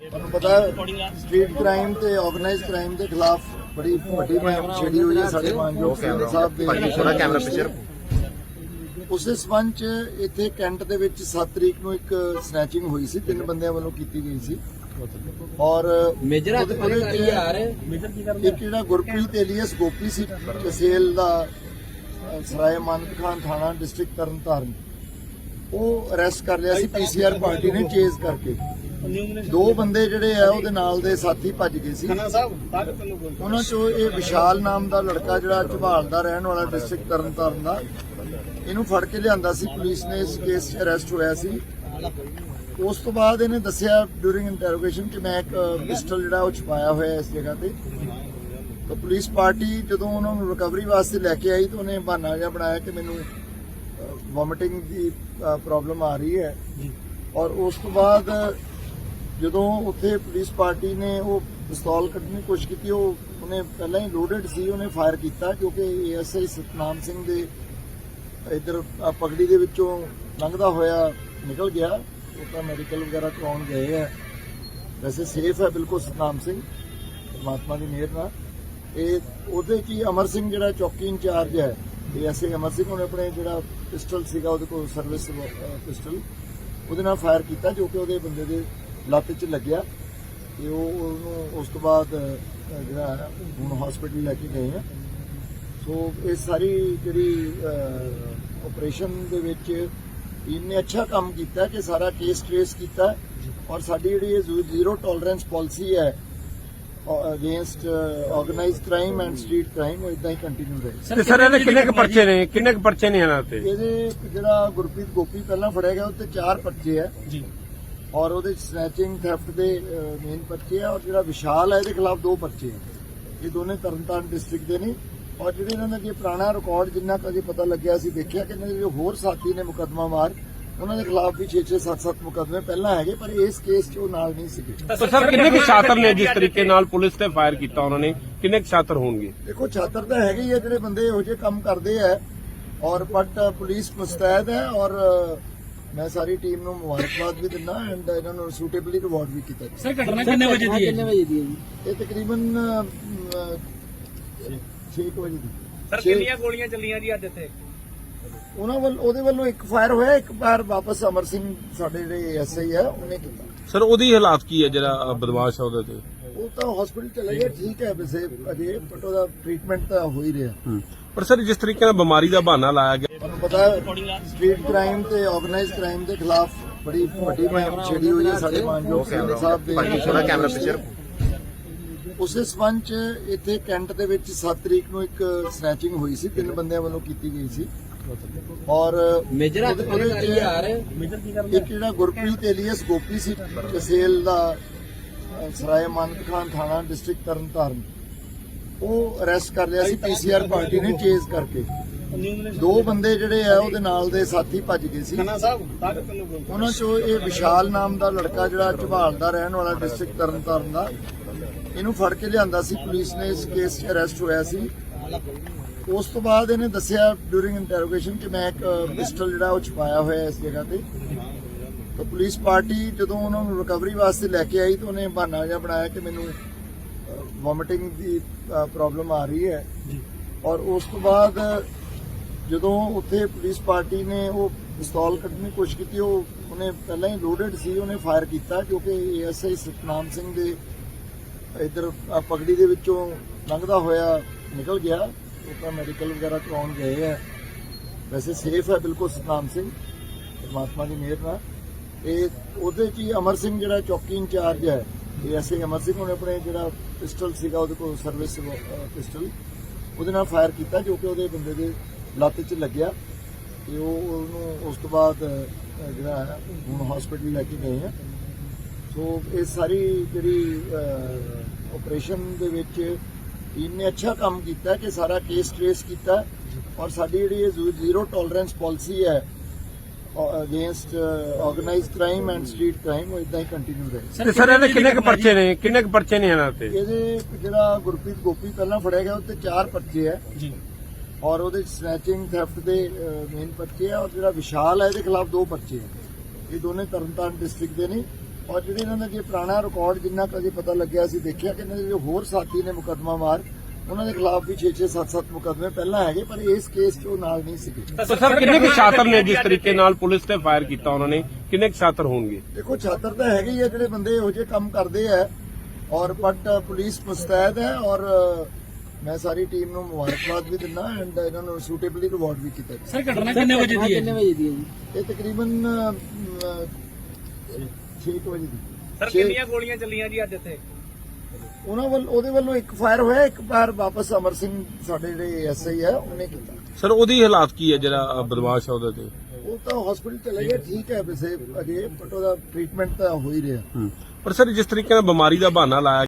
ਤੁਹਾਨੂੰ ਪਤਾ street crime ਤੇ ਆਰਗੇਨਾਈਜ਼ ਕ੍ਰਾਈਮ ਦੇ ਖਿਲਾਫ ਬੜੀ ਵੱਡੀ ਮੁਹਿੰਮ ਛੇੜੀ ਹੋਈ ਹੈ ਸਾਡੇ ਮਾਨਯੋਗ ਸਿੰਘ ਸਾਹਿਬ ਦੇ ਥੋੜਾ ਕੈਮਰਾ ਪਿੱਛੇ ਉਸੇ ਸਬੰਧ ਚ ਇੱਥੇ ਕੈਂਟ ਦੇ ਵਿੱਚ 7 ਤਰੀਕ ਨੂੰ ਇੱਕ ਸਨੈਚਿੰਗ ਹੋਈ ਸੀ ਤਿੰਨ ਬੰਦਿਆਂ ਵੱਲੋਂ ਕੀਤੀ ਗਈ ਸੀ। ਔਰ ਮੇਜਰ ਹੱਥ ਉਹਦੇ- ਪਰੇ ਉਹਦੇ ਕਰੀ ਚ ਯਾਰ ਇੱਕ ਜਿਹੜਾ ਗੁਰਪ੍ਰੀਤ ਏਲੀਅਸ ਗੋਪੀ ਸੀ ਤਹਿਸੀਲ ਦਾ ਸਰਾਏ ਮਾਨਕ ਖਾਨ ਥਾਣਾ ਡਿਸਟ੍ਰਿਕਟ ਤਰਨਤਾਰਨ। ਉਹ ਅਰੈਸਟ ਕਰ ਲਿਆ ਸੀ ਪੀਸੀਆਰ ਪਾਰਟੀ ਨੇ ਚੇਜ਼ ਕਰਕੇ। ਦੋ ਬੰਦੇ ਜਿਹੜੇ ਆ ਉਹਦੇ ਨਾਲ ਦੇ ਸਾਥੀ ਭੱਜ ਗਏ ਸੀ। ਉਹਨਾਂ ਚੋਂ ਇਹ ਵਿਸ਼ਾਲ ਨਾਮ ਦਾ ਲੜਕਾ ਜਿਹੜਾ ਝਬਾਲ ਦਾ ਰਹਿਣ ਵਾਲਾ ਡਿਸਟ੍ਰਿਕਟ ਤਰਨਤਾਰਨ ਦਾ ਇਹਨੂੰ ਫੜ ਕੇ ਲਿਆਂਦਾ ਸੀ। ਪੁਲਿਸ ਨੇ ਇਸ ਕੇਸ 'ਚ ਅਰੈਸਟ ਹੋਇਆ ਸੀ। ਉਸ ਤੋਂ ਬਾਅਦ ਇਹਨੇ ਦੱਸਿਆ ਡੂਰਿੰਗ ਇੰਟਰੋਗੇਸ਼ਨ ਕਿ ਮੈਂ ਇੱਕ ਪਿਸਟਲ ਜਿਹੜਾ ਉਹ ਛੁਪਾਇਆ ਹੋਇਆ ਇਸ ਜਗ੍ਹਾ ਤੇ। ਤਾਂ ਪੁਲਿਸ ਪਾਰਟੀ ਜਦੋਂ ਉਹਨਾਂ ਨੂੰ ਰਿਕਵਰੀ ਵਾਸਤੇ ਲੈ ਕੇ ਆਈ ਤਾਂ ਉਹਨੇ ਬਹਾਨਾ ਜਿਹਾ ਬਣਾਇਆ ਕਿ ਮੈਨੂੰ ਵੋਮਿਟਿੰਗ ਦੀ ਪ੍ਰੋਬਲਮ ਆ ਰਹੀ ਹੈ। ਔਰ ਉਸ ਤੋਂ ਬਾਅਦ ਜਦੋਂ ਉੱਥੇ ਪੁਲਿਸ ਪਾਰਟੀ ਨੇ ਉਹ ਪਿਸਤੌਲ ਕੱਢਣ ਦੀ ਕੋਸ਼ਿਸ਼ ਕੀਤੀ, ਉਹ ਉਹਨੇ ਪਹਿਲਾਂ ਹੀ ਲੋਡਡ ਸੀ, ਉਹਨੇ ਫਾਇਰ ਕੀਤਾ ਕਿਉਂਕਿ ਏਐਸਆਈ ਸਤਨਾਮ ਸਿੰਘ ਦੇ ਇਧਰ ਪਗੜੀ ਦੇ ਵਿੱਚੋਂ ਲੰਘਦਾ ਹੋਇਆ ਨਿਕਲ ਗਿਆ। ਉਹ ਤਾਂ ਮੈਡੀਕਲ ਵਗੈਰਾ ਕਰਾਉਣ ਗਏ ਆ। ਵੈਸੇ ਸੇਫ ਹੈ ਬਿਲਕੁਲ ਸਤਨਾਮ ਸਿੰਘ, ਪਰਮਾਤਮਾ ਦੀ ਮਿਹਰ ਨਾਲ। ਇਹ ਉਹਦੇ ਕੀ ਅਮਰ ਸਿੰਘ ਜਿਹੜਾ ਚੌਕੀ ਇੰਚਾਰਜ ਹੈ ਇਹ ਐਸੇ ਅਮਰ ਸਿੰਘ, ਉਹਨੇ ਆਪਣੇ ਜਿਹੜਾ ਪਿਸਟਲ ਸੀਗਾ, ਉਹਦੇ ਕੋਲ ਸਰਵਿਸ ਪਿਸਟਲ, ਉਹਦੇ ਨਾਲ ਫਾਇਰ ਕੀਤਾ ਜੋ ਕਿ ਉਹਦੇ ਬੰਦੇ ਦੇ ਲੱਤ 'ਚ ਲੱਗਿਆ ਤੇ ਉਹ ਉਹਨੂੰ ਉਸ ਤੋਂ ਬਾਅਦ ਜਿਹੜਾ ਹੁਣ ਹਸਪੀਟਲ ਲੈ ਕੇ ਗਏ ਆ। ਸੋ ਇਹ ਸਾਰੀ ਜਿਹੜੀ ਆਪਰੇਸ਼ਨ ਦੇ ਵਿੱਚ ਟੀਮ ਨੇ ਅੱਛਾ ਕੰਮ ਕੀਤਾ ਕਿ ਸਾਰਾ ਕੇਸ ਟ੍ਰੇਸ ਕੀਤਾ। ਔਰ ਸਾਡੀ ਜਿਹੜੀ ਇਹ ਜ਼ੀਰੋ ਟੋਲਰੈਂਸ ਪਾਲਿਸੀ ਹੈ against organised crime and street crime ਉਹ ਇਦਾਂ ਹੀ ਕੰਟੀਨਿਊ ਰਹੇ। ਤੇ ਸਰ ਇਹਦੇ ਕਿੰਨੇ ਕੁ ਪਰਚੇ ਨੇ? ਕਿੰਨੇ ਕੁ ਪਰਚੇ ਨੇ ਇਹਨਾਂ ਤੇ ਇਹਦੇ ਜਿਹੜਾ ਗੁਰਪ੍ਰੀਤ ਗੋਪੀ ਪਹਿਲਾਂ ਫੜਿਆ ਗਿਆ ਉੱਤੇ ਚਾਰ ਪਰਚੇ ਹੈ ਜੀ। ਔਰ ਉਹਦੇ ਸਨੈਚਿੰਗ ਥੈਫਟ ਦੇ ਮੇਨ ਪਰਚੇ ਆ ਔਰ ਜਿਹੜਾ ਵਿਸ਼ਾਲ ਹੈ ਇਹਦੇ ਖਿਲਾਫ ਦੋ ਪਰਚੇ ਆ। ਇਹ ਦੋਨੇ ਤਰਨਤਾਰਨ ਡਿਸਟ੍ਰਿਕਟ ਦੇ ਨੇ ਔਰ ਜਿਹੜੇ ਇਹਨਾਂ ਦਾ ਜੇ ਪੁਰਾਣਾ ਰਿਕਾਰਡ ਜਿੰਨਾ ਕੁ ਅਜੇ ਪਤਾ ਲੱਗਿਆ ਸੀ ਦੇਖਿਆ ਕਿ ਇਹਨਾਂ ਦੇ ਜੋ ਹੋਰ ਸਾਥੀ ਨੇ ਮੁਕੱਦਮਾ ਮਾਰ ਉਹਨਾਂ ਦੇ ਖਿਲਾਫ ਵੀ 6-6 7-7 ਮੁਕੱਦਮੇ ਪਹਿਲਾਂ ਹੈਗੇ ਪਰ ਇਸ ਕੇਸ 'ਚ ਉਹ ਨਾਲ ਨਹੀਂ ਸੀਗੇ। ਤਾਂ ਸਰ ਕਿੰਨੇ ਕੁ ਸ਼ਾਤਰ ਨੇ ਜਿਸ ਤਰੀਕੇ ਨਾਲ ਪੁਲਿਸ ਤੇ ਫਾਇਰ ਕੀਤਾ ਉਹਨਾਂ ਨੇ? ਕਿੰਨੇ ਕੁ ਸ਼ਾਤਰ ਹੋਣਗੇ? ਦੇਖੋ ਛਾਤਰ ਤਾਂ ਹੈਗੇ ਹੀ ਆ ਜਿਹੜੇ ਬੰਦੇ ਇਹੋ ਜਿਹੇ ਕੰਮ ਕਰਦੇ ਆ ਔਰ ਬਟ ਪੁਲਿਸ ਮੁਸਤੈਦ ਹੈ ਔਰ ਮੈਂ ਸਾਰੀ ਟੀਮ ਨੂੰ ਮੁਬਾਰਕਬਾਦ ਵੀ ਦਿੰਦਾ ਐਂਡ ਇਹਨਾਂ ਨੂੰ ਸੂਟੇਬਲੀ ਰਿਵਾਰਡ ਵੀ ਕੀਤਾ। ਸਰ ਘਟਨਾ ਕਿੰਨੇ ਵਜੇ ਦੀ ਹੈ ਕਿੰਨੇ ਵਜੇ ਦੀ ਹੈ ਜੀ? ਇਹ ਤਕਰੀਬਨ 6 ਵਜੇ ਦੀ। ਸਰ ਕਿੰਨੀਆਂ ਗੋਲੀਆਂ ਚੱਲੀਆਂ ਜੀ ਅੱਜ ਇੱਥੇ? ਉਹਨਾਂ ਵੱਲ ਉਹਦੇ ਵੱਲੋਂ ਇੱਕ ਫਾਇਰ ਹੋਇਆ ਇੱਕ ਫਾਇਰ ਵਾਪਸ ਅਮਰ ਸਿੰਘ ਸਾਡੇ ਜਿਹੜੇ ਐਸਆਈ ਹੈ ਉਹਨੇ ਕੀਤਾ। ਸਰ ਉਹਦੀ ਹਾਲਾਤ ਕੀ ਹੈ ਜਿਹੜਾ ਬਦਮਾਸ਼ ਹੈ ਉਹਦੇ ਤੇ? ਉਹ ਤਾਂ ਹਸਪੀਟਲ ਚਲੇ ਗਿਆ ਠੀਕ ਹੈ ਵੈਸੇ ਅਜੇ ਬਟ ਉਹਦਾ ਟ੍ਰੀਟਮੈਂਟ ਤਾਂ ਹੋ ਹੀ ਰਿਹਾ। ਪਰ ਸਰ ਜਿਸ ਤਰੀਕੇ ਨਾਲ ਬਿਮਾਰੀ ਦਾ ਬਹਾਨਾ ਲਾਇਆ ਗਿਆ ਤੁਹਾਨੂੰ ਪਤਾ ਸਟਰੀਟ ਕ੍ਰਾਈਮ ਤੇ ਆਰਗੇਨਾਈਜ਼ ਕ੍ਰਾਈਮ ਦੇ ਖਿਲਾਫ ਬੜੀ ਵੱਡੀ ਮੁਹਿੰਮ ਛੇੜੀ ਹੋਈ ਹੈ ਸਾਡੇ ਮਾਨਯੋਗ ਸਿੰਘ ਸਾਹਿਬ ਦੇ ਥੋੜਾ ਕੈਮਰਾ ਪਿੱਛੇ ਉਸੇ ਸਬੰਧ ਚ ਇੱਥੇ ਕੈਂਟ ਦੇ ਵਿੱਚ 7 ਤਰੀਕ ਨੂੰ ਇੱਕ ਸਨੈਚਿੰਗ ਹੋਈ ਸੀ ਤਿੰਨ ਬੰਦਿਆਂ ਵੱਲੋਂ ਕੀਤੀ ਗਈ ਸੀ। ਔਰ ਮੇਜਰ ਉਹਦੇ- ਪਰੇ ਉਹਦੇ ਚ ਕਰੀ ਯਾਰ ਇੱਕ ਜਿਹੜਾ ਗੁਰਪ੍ਰੀਤ ਏਲੀਅਸ ਗੋਪੀ ਸੀ ਤਹਿਸੀਲ ਦਾ ਸਰਾਏ ਮਾਨਕ ਖਾਨ ਥਾਣਾ ਡਿਸਟ੍ਰਿਕਟ ਤਰਨਤਾਰਨ। ਉਹ ਅਰੈਸਟ ਕਰ ਲਿਆ ਸੀ ਪੀਸੀਆਰ ਪਾਰਟੀ ਨੇ ਚੇਜ਼ ਕਰਕੇ। ਦੋ ਬੰਦੇ ਜਿਹੜੇ ਆ ਉਹਦੇ ਨਾਲ ਦੇ ਸਾਥੀ ਭੱਜ ਗਏ ਸੀ। ਉਹਨਾਂ ਚੋਂ ਇਹ ਵਿਸ਼ਾਲ ਨਾਮ ਦਾ ਲੜਕਾ ਜਿਹੜਾ ਝਬਾਲ ਦਾ ਰਹਿਣ ਵਾਲਾ ਡਿਸਟ੍ਰਿਕਟ ਤਰਨਤਾਰਨ ਦਾ ਇਹਨੂੰ ਫੜ ਕੇ ਲਿਆਂਦਾ ਸੀ। ਪੁਲਿਸ ਨੇ ਇਸ ਕੇਸ 'ਚ ਅਰੈਸਟ ਹੋਇਆ ਸੀ। ਉਸ ਤੋਂ ਬਾਅਦ ਇਹਨੇ ਦੱਸਿਆ ਡੂਰਿੰਗ ਇੰਟਰੋਗੇਸ਼ਨ ਕਿ ਮੈਂ ਇੱਕ ਪਿਸਟਲ ਜਿਹੜਾ ਉਹ ਛੁਪਾਇਆ ਹੋਇਆ ਇਸ ਜਗ੍ਹਾ ਤੇ। ਤਾਂ ਪੁਲਿਸ ਪਾਰਟੀ ਜਦੋਂ ਉਹਨਾਂ ਨੂੰ ਰਿਕਵਰੀ ਵਾਸਤੇ ਲੈ ਕੇ ਆਈ ਤਾਂ ਉਹਨੇ ਬਹਾਨਾ ਜਿਹਾ ਬਣਾਇਆ ਕਿ ਮੈਨੂੰ ਵੋਮਿਟਿੰਗ ਦੀ ਪ੍ਰੋਬਲਮ ਆ ਰਹੀ ਹੈ। ਔਰ ਉਸ ਤੋਂ ਬਾਅਦ ਜਦੋਂ ਉੱਥੇ ਪੁਲਿਸ ਪਾਰਟੀ ਨੇ ਉਹ ਪਿਸਤੌਲ ਕੱਢਣ ਦੀ ਕੋਸ਼ਿਸ਼ ਕੀਤੀ, ਉਹ ਉਹਨੇ ਪਹਿਲਾਂ ਹੀ ਲੋਡਡ ਸੀ, ਉਹਨੇ ਫਾਇਰ ਕੀਤਾ ਕਿਉਂਕਿ ਏਐਸਆਈ ਸਤਨਾਮ ਸਿੰਘ ਦੇ ਇਧਰ ਪਗੜੀ ਦੇ ਵਿੱਚੋਂ ਲੰਘਦਾ ਹੋਇਆ ਨਿਕਲ ਗਿਆ। ਉਹ ਤਾਂ ਮੈਡੀਕਲ ਵਗੈਰਾ ਕਰਾਉਣ ਗਏ ਆ। ਵੈਸੇ ਸੇਫ ਹੈ ਬਿਲਕੁਲ ਸਤਨਾਮ ਸਿੰਘ, ਪਰਮਾਤਮਾ ਦੀ ਮਿਹਰ ਨਾਲ। ਇਹ ਉਹਦੇ ਕੀ ਅਮਰ ਸਿੰਘ ਜਿਹੜਾ ਚੌਕੀ ਇੰਚਾਰਜ ਹੈ ਇਹ ਐਸੇ ਅਮਰ ਸਿੰਘ, ਉਹਨੇ ਆਪਣੇ ਜਿਹੜਾ ਪਿਸਟਲ ਸੀਗਾ, ਉਹਦੇ ਕੋਲ ਸਰਵਿਸ ਪਿਸਟਲ ਉਹਦੇ ਨਾਲ ਫਾਇਰ ਕੀਤਾ ਜੋ ਕਿ ਉਹਦੇ ਬੰਦੇ ਦੇ ਲੱਤ 'ਚ ਲੱਗਿਆ ਤੇ ਉਹ ਉਹਨੂੰ ਉਸ ਤੋਂ ਬਾਅਦ ਜਿਹੜਾ ਹੈ ਹੁਣ ਹਸਪੀਟਲ ਲੈ ਕੇ ਗਏ ਆ। ਸੋ ਇਹ ਸਾਰੀ ਜਿਹੜੀ ਆਪਰੇਸ਼ਨ ਦੇ ਵਿੱਚ ਟੀਮ ਨੇ ਅੱਛਾ ਕੰਮ ਕੀਤਾ ਕਿ ਸਾਰਾ ਕੇਸ ਟ੍ਰੇਸ ਕੀਤਾ ਔਰ ਸਾਡੀ ਜਿਹੜੀ ਇਹ ਜ਼ੀਰੋ ਟੋਲਰੈਂਸ ਪਾਲਿਸੀ ਹੈ against organised crime and street crime ਉਹ ਇਦਾਂ ਹੀ ਕੰਟੀਨਿਊ ਰਹੇ। ਤੇ ਸਰ ਇਹਦੇ ਕਿੰਨੇ ਕੁ ਪਰਚੇ ਨੇ? ਕਿੰਨੇ ਕੁ ਪਰਚੇ ਨੇ ਇਹਨਾਂ ਤੇ ਇਹਦੇ ਜਿਹੜਾ ਗੁਰਪ੍ਰੀਤ ਗੋਪੀ ਪਹਿਲਾਂ ਫੜਿਆ ਗਿਆ ਉੱਤੇ ਚਾਰ ਪਰਚੇ ਹੈ ਜੀ। ਔਰ ਉਹਦੇ ਸਨੈਚਿੰਗ ਥੈਫਟ ਦੇ ਮੇਨ ਪਰਚੇ ਆ ਔਰ ਜਿਹੜਾ ਵਿਸ਼ਾਲ ਹੈ ਇਹਦੇ ਖਿਲਾਫ ਦੋ ਪਰਚੇ ਆ। ਇਹ ਦੋਨੇ ਤਰਨਤਾਰਨ ਡਿਸਟ੍ਰਿਕਟ ਦੇ ਨੇ। ਔਰ ਜਿਹੜੇ ਇਹਨਾਂ ਦਾ ਜੇ ਪੁਰਾਣਾ ਰਿਕਾਰਡ ਜਿੰਨਾ ਕੁ ਅਜੇ ਪਤਾ ਲੱਗਿਆ ਸੀ ਦੇਖਿਆ ਕਿ ਇਹਨਾਂ ਦੇ ਜੋ ਹੋਰ ਸਾਥੀ ਨੇ ਮੁਕੱਦਮਾ ਮਾਰ ਉਹਨਾਂ ਦੇ ਖਿਲਾਫ ਵੀ 6-6 7-7 ਮੁਕੱਦਮੇ ਪਹਿਲਾਂ ਹੈਗੇ ਪਰ ਇਸ ਕੇਸ 'ਚ ਉਹ ਨਾਲ ਨਹੀਂ ਸੀਗੇ। ਸਰ ਕਿੰਨੇ ਕੁ ਸ਼ਾਤਰ ਨੇ ਜਿਸ ਤਰੀਕੇ ਨਾਲ ਪੁਲਿਸ ਤੇ ਫਾਇਰ ਕੀਤਾ ਉਹਨਾਂ ਨੇ? ਕਿੰਨੇ ਕੁ ਸ਼ਾਤਰ ਹੋਣਗੇ? ਦੇਖੋ ਛਾਤਰ ਤਾਂ ਹੈਗੇ ਹੀ ਆ ਜਿਹੜੇ ਬੰਦੇ ਇਹੋ ਜਿਹੇ ਕੰਮ ਕਰਦੇ ਆ ਔਰ ਬਟ ਪੁਲਿਸ ਮੁਸਤੈਦ ਹੈ ਔਰ ਮੈਂ ਸਾਰੀ ਟੀਮ ਨੂੰ ਮੁਬਾਰਕਬਾਦ ਵੀ ਦਿੰਦਾ ਐਂਡ ਇਹਨਾਂ ਨੂੰ ਸੂਟੇਬਲੀ ਰਿਵਾਰਡ ਵੀ ਕੀਤਾ ਸਰ ਘਟਨਾ ਕਿੰਨੇ ਵਜੇ ਦੀ ਹੈ ਕਿੰਨੇ ਵਜੇ ਦੀ ਹੈ ਜੀ? ਇਹ ਤਕਰੀਬਨ 6 ਵਜੇ ਦੀ। ਸਰ ਕਿੰਨੀਆਂ ਗੋਲੀਆਂ ਚੱਲੀਆਂ ਜੀ ਅੱਜ ਇੱਥੇ? ਉਹਨਾਂ ਵੱਲ ਉਹਦੇ ਵੱਲੋਂ ਇੱਕ ਫਾਇਰ ਹੋਇਆ ਇੱਕ ਫਾਇਰ ਵਾਪਸ ਅਮਰ ਸਿੰਘ ਸਾਡੇ ਜਿਹੜੇ ਐਸਆਈ ਹੈ ਉਹਨੇ ਕੀਤਾ। ਸਰ ਉਹਦੀ ਹਾਲਾਤ ਕੀ ਹੈ ਜਿਹੜਾ ਬਦਮਾਸ਼ ਹੈ ਉਹਦੇ ਤੇ? ਉਹ ਤਾਂ ਹਸਪੀਟਲ ਚਲੇ ਗਿਆ ਠੀਕ ਹੈ ਵੈਸੇ ਅਜੇ ਬਟ ਉਹਦਾ ਟ੍ਰੀਟਮੈਂਟ ਤਾਂ ਹੋ ਹੀ ਰਿਹਾ। ਪਰ ਸਰ ਜਿਸ ਤਰੀਕੇ ਨਾਲ ਬਿਮਾਰੀ ਦਾ ਬਹਾਨਾ ਲਾਇਆ